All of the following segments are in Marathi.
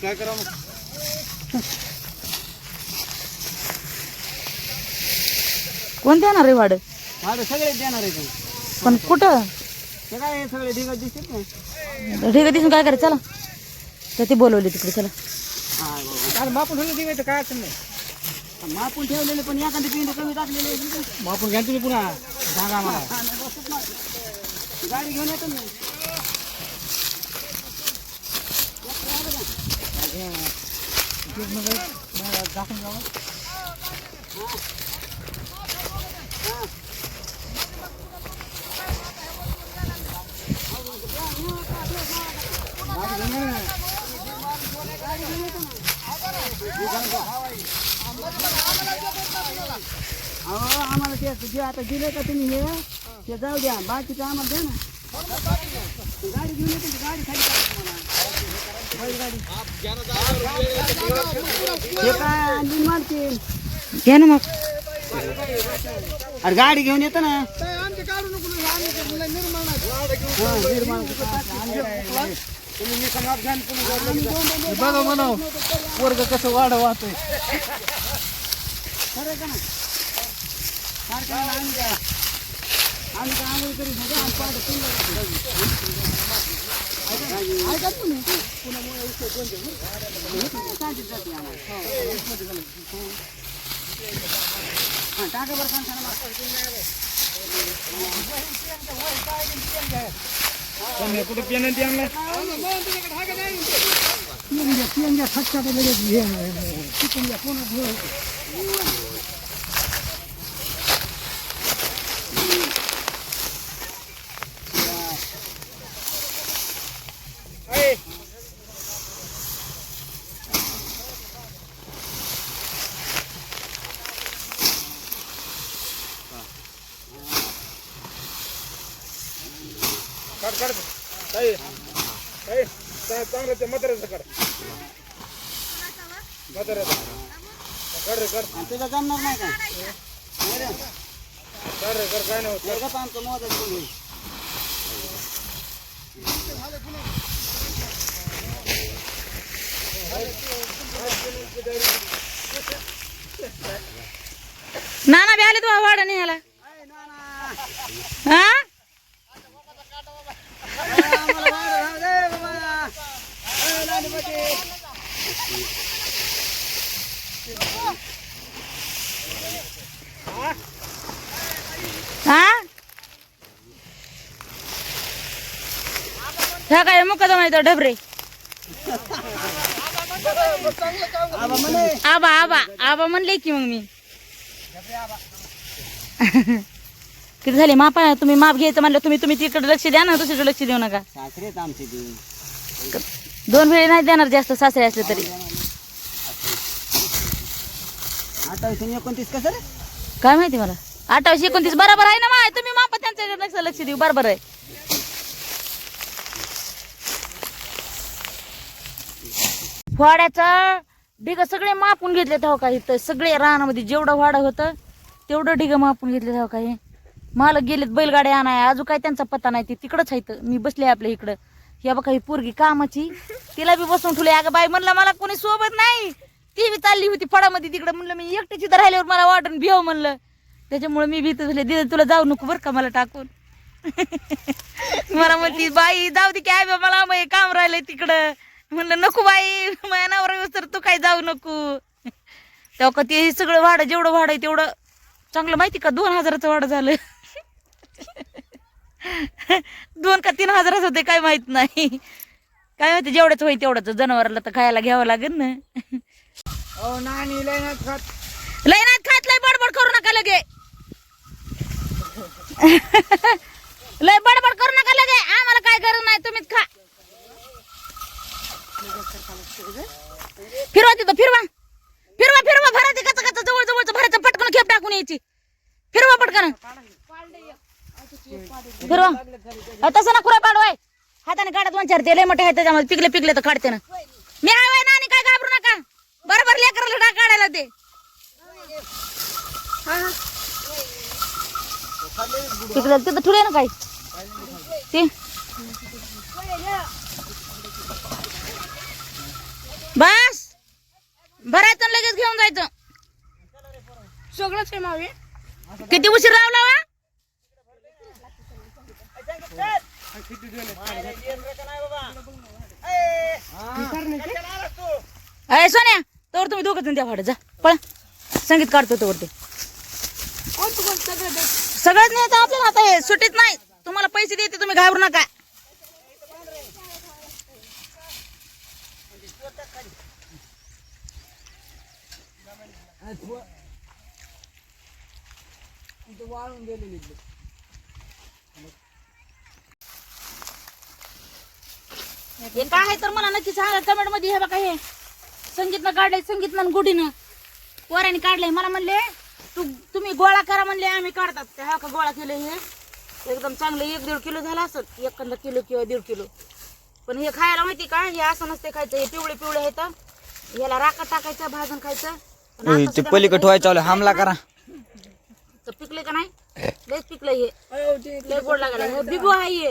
काय करा मग कोण देणार रे वाड? भाडं सगळे देणार आहे पण पण कुठं? ते काय हे सगळे ढिगत दिसत ना ठीक आहे दिसून काय करायचं? चला. तर ते बोलवले तिकडे चला. हा बरोबर मापून ठेवले दिवायचं काय अडचण नाही. मापून ठेवलेले पण एखादी पिंड कमी टाकलेले मापून घ्या तुम्ही पुन्हा. सांगा मला गाडी घेऊन येतो मी अहो ते जे आता दिले का तुम्ही हे ते जाऊ द्या बाकीचं आम्हाला द्या ना। गाडी घेऊन येतो ना, गाडी खाली करा तुम्हाला. बैलगाडी. हे काय आणली मारतील घ्या ना मग. अरे गाडी घेऊन येतो ना। बघा म्हणाव वर्ग कसं वाढ वाहतोय खरं का ना. आम्ही टाका बरं कांसाला मार. कुठे पेन ते आणलं पिऊन घ्या, पिऊन घ्या. फटका तर काढ काढ काही काही चांगलं ते काढ. काढ रे काढ. जमणार नाही का? नाही रे. काढ रे काढ काय नाही होत. आमचं मोदक. नाना बी आले तू वाडा न्यायला हा आम्हाला वाढ राहू दे बाबा. ए, लाडूपती. हा ह्या काय मुकादम आहे तो ढबरे? आबा आबा आबा आबा म्हणले की मग मी. किती झाले माप आहे? तुम्ही माप घ्यायचं म्हणलं तुम्ही तुम्ही तिकडे लक्ष द्या ना दुसरीकडे लक्ष देऊ नका. आमचे दोन वेळे नाही देणार जास्त सासरे असले तरी. अठ्ठावीस एकोणतीस कसं रे? काय माहिती मला? अठ्ठावीस एकोणतीस बरोबर आहे ना माय? तुम्ही माप त्यांच्या लक्ष लक्ष देऊ बरोबर आहे. वाड्याचा ढिग सगळे मापून घेतले तेव्हा काही. तर सगळे रानामध्ये जेवढं वाडा होतं तेवढं ढिग मापून घेतले तेव्हा काही. मालक गेलेत बैलगाड्या आणाय अजून काय त्यांचा पत्ता नाही ते तिकडंच आहेत. मी बसले आपल्या इकडं. या बघा ही पोरगी कामाची. तिला बी बसून ठेवले अगं बाई म्हणलं मला कोणी सोबत नाही. ती बी चालली होती फळामध्ये तिकडं. म्हणलं मी एकटीची तर राहिल्यावर मला वाटून भिव हो म्हणलं. त्याच्यामुळे मी भीत झाले. दिलं तुला जाऊ नको बरं का मला टाकून. मला म्हणती बाई जाऊ दे की बा, मला मग हे काम राहिलंय तिकडं. म्हणलं नको बाई माझ्या नवरा तर तू काय जाऊ नको. तेव्हा का ते सगळं भाडं जेवढं भाडं आहे तेवढं चांगलं माहिती का? दोन हजाराचं भाडं झालं. दोन का तीन हजाराचं होते काय माहीत नाही. काय माहिती जेवढंच होईल तेवढंच जनावराला तर खायला घ्यावं लागेल ना. अहो नानी लय ना खात. लय नाही खात लय बडबड करू नका लगे. लय बडबड करू नका लगे. आम्हाला काय गरज नाही तुम्हीच खा. फिरवा तिथं फिरवा. फिरवा फिरवा भरा ते कच कच जवळ जवळच भरायचं पटकन खेप टाकून यायची. फिरवा पटकन. फिरवा तसं ना खुरा पाडवाय. हाताने काढत म्हणचार ते लय मोठे आहे त्याच्यामध्ये पिकले पिकले तर काढते ना. मी आहे नानी काय घाबरू नका. बरोबर लेकराला डाग काढायला ते पिकलेलं तिथं ठुले ना काही. ते. बस. भरायचं आणि लगेच घेऊन जायचं. सगळंच आहे मावे. किती उशीर लावला वा? अरे सोन्या तर तुम्ही दोघं जण द्या फाट जा. पळा. संगीत काढतो तो ते सगळंच नाही आता आपल्याला आता हे सुट्टीत नाही. तुम्हाला पैसे देते तुम्ही घाबरू नका. वाळून गेलेली हे काय आहे तर मला नक्की सांगा कमेंटमध्ये हे बघा हे. संगीतनं काढलंय संगीतनं गुढीनं. पोराने काढलंय. मला म्हणले तू तुम्ही गोळा करा म्हणले आम्ही काढतात. ते हा का गोळा केलं हे? एकदम चांगलं एक दीड किलो झालं असत एखादा किलो किंवा दीड किलो. पण हे खायला माहिती का? हे असं नसते खायचं. हे पिवळे पिवळे आहेत. याला राखा टाकायचं भाजून खायचं. ते ठेवायचं चालू हमला करा. तर पिकले का नाही? लयच पिकलं हे. लय गोड लागायला हे बिबू आहे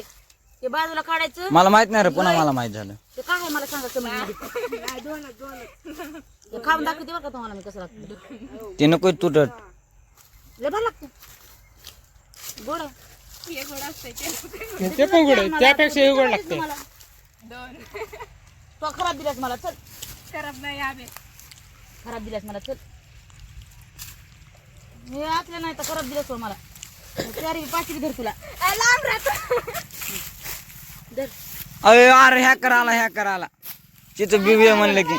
हे बाजूला काढायचं? मला माहीत नाही रे पुन्हा मला माहीत झालं. ते काय आहे मला सांगा कमी हे खाऊन दाखवते बरं का तुम्हाला मी कसं लागतं. ते नको तुटत लय भारी लागतं. गोड आहे. हे ते. ते पण गोड आहे. त्यापेक्षा हे गोड लागते मला. दोन. तो खराब दिलास मला चल. खराब नाही आवे खराब दिलास मला चल. हे असले नाही तर खराब दिलास हो मला. चारी पाचवी धर तुला. लांब राहतो. अरे अरे ह्या कराला ह्या कराला तिचं बिबी म्हणलं की.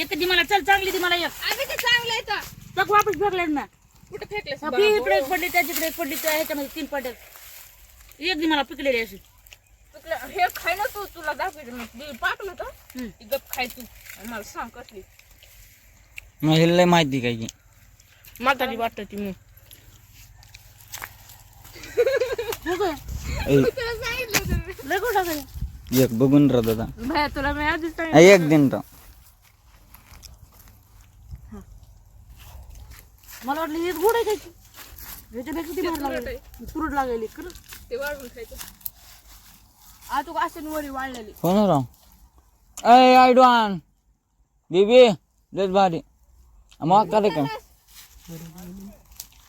एक दी मला चल चांगली दी मला एक. आम्ही ते चांगलं आहे तर. तक वापस फेकले ना. कुठं फेकलेस ती इकडे एक पडली त्याच्याकडे एक पडली त्या ह्याच्यामध्ये तीन पडले. एक दी मला पिकलेली अशी. तुला हे खाय ना तू तुला मी. मी पाठवलं होतं. हम्म. ती गप खाय तू. आणि मला सांग कसली. मग हे लय माहिती काय की. म्हातारी वाटत ती मग. हो गं? ऐ, एक बघून राहत होता भया तुला मी आधीच सांगितलं. ऐ, एक दिन तर मला वाटलं हेच गोड आहे काय की? ह्याच्यापेक्षा ती भारी लागली. तुरट लागलेली खरं? ते वाढून खायचं. आ तू असं वरी वाळलेली कोण राव? ऐ आयडवान. बिबी लयच भारी. मग का?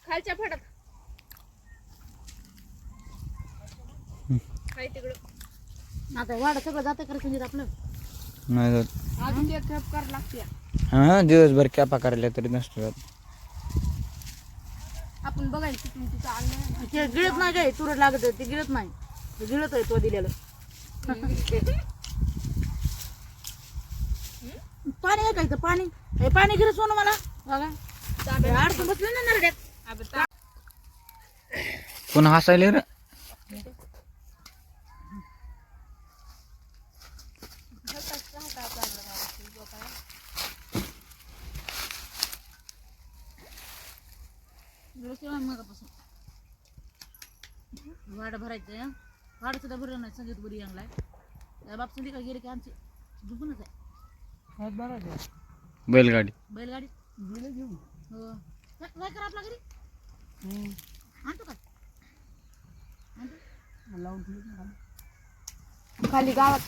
खालच्या खाय तिकडं. आता वाडा सगळं जातं खरं संगीत आपलं? नाही जात. अजून ते खेप कर लागते. हा दिवसभर कॅपा करायला तरी नसतो जात. आपण बघायचं तिथून तिथं आणलं ते गिळत नाही काय? तुरट लागत ते गिळत नाही. ते गिळत आहे तो दिलेलं. पाणी आहे काय इथं पाणी. हे पाणी गिरत सोनं मला. बघा. हे अडकून बसलं ना नरड्यात. अबे ता- कोण हसायले रे. मगापासून वाडं भरायचं वाडं सुद्धा भरलं नाही संगीत बरी आणलाय. त्या बाप संध्याकाळी गेले की आमची झुकूनच आहे. बैलगाडी. बैलगाडी? हो. काय करा आपल्या घरी? आणतो का? खाली गावात.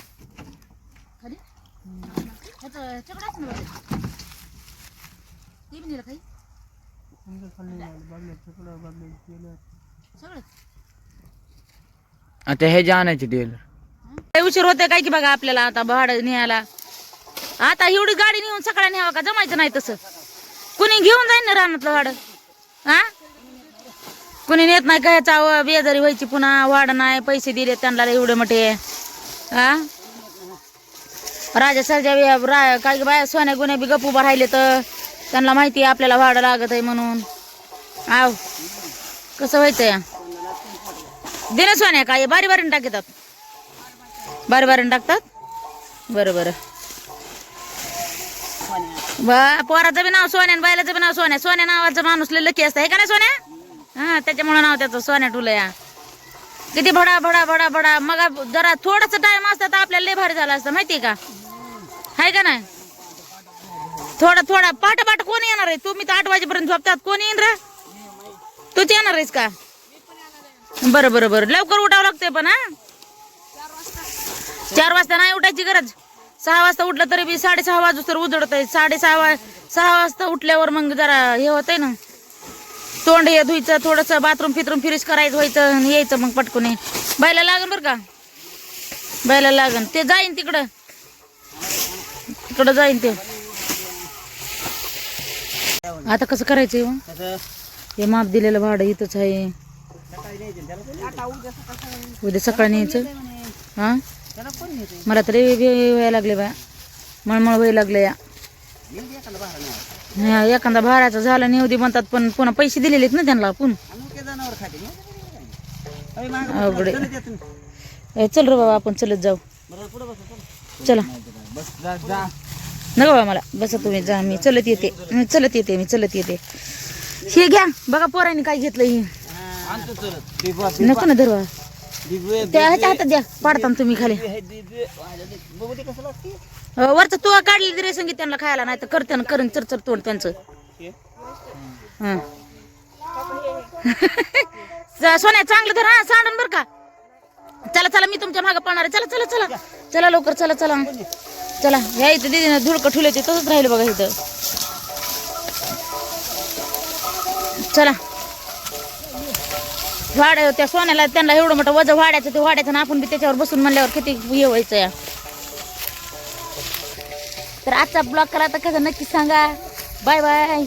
खाली? ह्याचं ह्याच्याकडे असं ना ते बी नेलं काही? आता हे जाण्याचे आणायचे काही काय उशीर होते काय की बघा आपल्याला आता भाडं न्यायला? आता एवढी गाडी नेऊन सकाळी न्यावं का? जमायचं नाही तसं. कुणी घेऊन जाईन ना रानातलं भाडं? हा कुणी नेत नाही काय चाव बेजारी व्हायची पुन्हा? वाढ नाही पैसे दिले त्यांना एवढे मोठे. हा राजा सरजा रा काय बाया सोन्या गुन्हे बी गप उभा राहिले तर. त्यांना माहिती आहे आपल्याला भाडं लागत आहे म्हणून. आव कसं व्हायचं या दे सोन्या काय बारी बारीन टाकतात बारी बारीन टाकतात? बरं बरं. पोराचं बी नाव सोन्या आणि बायलाचं बी नाव सोन्या. सोन्या नावाचं माणूस लकी असतं हे का नाही सोन्या? हा त्याच्यामुळं नाव त्याचं सोन्या टुलया. किती भडा भडा भडा भडा. मग जरा थोडासा टाइम असता तर आपल्याला लय भारी झाला असतं माहितीये का? हाय का नाही? थोडा थोडा. पाठ पाठ कोण येणार आहे? तुम्ही तर आठ वाजेपर्यंत झोपतात. कोण येईन रे? तूच येणार आहेस का? बरं बरं बरं. लवकर उठावं लागतंय पण हा? चार वाजता नाही उठायची गरज? सहा वाजता उठलं तरी बी साडेसहा वाजू तर उजडत आहे. साडेसहा वा सहा वाजता उठल्यावर मग जरा हे होतंय ना. तोंड हे धुयचं थोडंसं बाथरूम फिथरूम फिरिश करायचं व्हायचं यायचं मग पटकून. बायला लागन बरं का? बायला लागन. ते जाईन तिकडं. तिकडं जाईन ते. आता कसं करायचंय हो? हे माप दिलेलं भाडं इथंच आहे. उद्या सकाळी न्यायचं हा? त्याला कोण नेते मला तर व्हायला लागले बाया. मळमळ व्हायला लागले या. एखादा बाहेर नाही. हा, एखादा भाड्याचा झाला नेऊ दे म्हणतात पण पुन्हा पैसे दिलेलेत ना त्यांना आपण. अवघड आहे. ए, चल रे बाबा आपण चलत जाऊ. बरं पुढं बसा चल. चला. बस जा जा. नका बाबा मला. बसा तुम्ही जा मी चलत येते. मी चलत येते मी चलत येते. हे घ्या बघा पोरांनी काय घेतलं हे. नको ना धरवा दिगवे त्या ह्याच्या हातात द्या पाडताना तुम्ही खाली. वरच वरचं तू काढली रे संगीत त्यांना खायला नाही तर करते ना करून चरचर तोंड त्यांचं. सोन्या चांगलं धर हा सांडून बर का. चला चला मी तुमच्या मागे पाहणार आहे. चला चला चला. चला लवकर चला चला. चला या इथं दिदीनं धुळकं ठुले तसंच राहिलं बघा इथं. चला. वाड त्या सोन्याला त्यांना एवढं मोठं वजन वाड्याचं ते वाड्याचं ना आपण बी त्याच्यावर बसून म्हणल्यावर किती हे व्हायचं या. तर आजचा ब्लॉग करा तर कसं नक्की सांगा. Bye bye.